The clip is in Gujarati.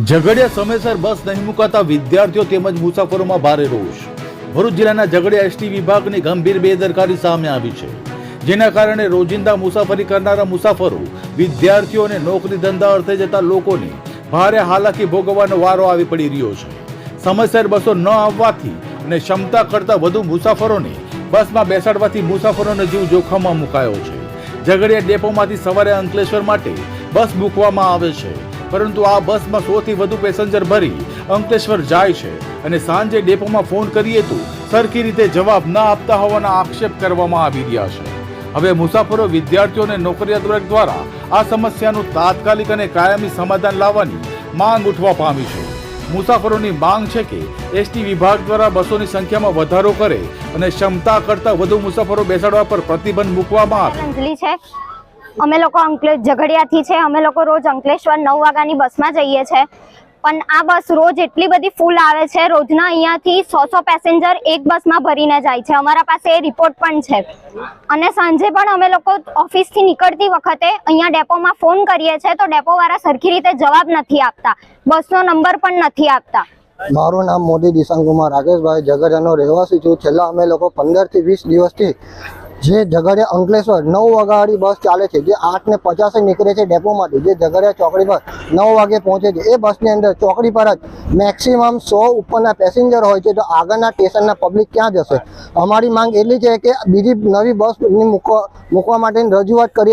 ઝઘડિયા સમયસર બસ નહીં મુકાતા વિદ્યાર્થીઓ તેમજ મુસાફરોમાં ભારે રોષ. ભરૂચ જિલ્લાના ઝઘડિયા એસટી વિભાગની ગંભીર બેદરકારી સામે આવી છે. જેના કારણે રોજિંદા મુસાફરી કરનારા મુસાફરો, વિદ્યાર્થીઓ અને નોકરી ધંધા અર્થે જતા લોકોને ભારે હાલાકી ભોગવવાનો વારો આવી પડી રહ્યો છે. સમયસર બસો ન આવવાથી અને ક્ષમતા કરતાં વધુ મુસાફરોને બસમાં બેસાડવાથી મુસાફરોનો જીવ જોખમમાં મુકાયો છે. ઝઘડિયા ડેપોમાંથી સવારે અંકલેશ્વર માટે બસ મૂકવામાં આવે છે. પરંતુ આ બસમાં સોથી વધુ પેસેન્જર ભરી અંકલેશ્વર જાય છે અને સાંજે ડેપોમાં ફોન કરીએ તો સરખી રીતે જવાબ ન આપતા હોવાના આક્ષેપ કરવામાં આવી રહ્યા છે. હવે મુસાફરો, વિદ્યાર્થીઓ અને નોકરિયાત દ્વારા આ સમસ્યાનું તાત્કાલિક અને કાયમી સમાધાન લાવવાની માંગ ઉઠવા પામી છે. મુસાફરોની માંગ છે કે એસટી વિભાગ દ્વારા બસોની સંખ્યામાં વધારો કરે અને ક્ષમતા કરતાં વધુ મુસાફરો બેસાડવા પર પ્રતિબંધ મૂકવામાં આવે. છે. અમે લોકો અંકલેશ ઝઘડિયાથી છે, અમે લોકો રોજ અંકલેશ્વર નવ વાગ્યાની બસમાં જઈએ છીએ પણ આ બસ રોજ એટલી બધી ફૂલ આવે છે, રોજના અહીંયાથી સો સો પેસેન્જર એક બસમાં ભરીને જાય છે. અમારા પાસે એ રિપોર્ટ પણ છે. અને સાંજે પણ અમે લોકો ઓફિસથી નીકળતી વખતે અહીંયા ડેપોમાં ફોન કરીએ છીએ તો ડેપોવાળા સરખી રીતે જવાબ નથી આપતા. બસનો નંબર પણ નથી આપતા. મારું નામ મોદી દિશાંકુમાર રાકેશભાઈ ઝઘડિયાનો રહેવાસી છું. છેલ્લા અમે લોકો પંદરથી વીસ દિવસથી જે ઝઘડિયા અંકલેશ્વર નવ વાગ્યાવાળી બસ ચાલે છે, જે આઠ ને પચાસે નીકળે છે ડેપોમાંથી જે ઝઘડિયા ચોકડી પર નવ વાગે પહોંચે છે. એ બસની અંદર ચોકડી પર જ મેક્સિમમ સો ઉપરના પેસેન્જર હોય છે, તો આગળના સ્ટેશનના પબ્લિક ક્યાં જશે? અમારી માંગ એટલી છે કે બીજી નવી બસ મૂકવા માટેની રજૂઆત કરીએ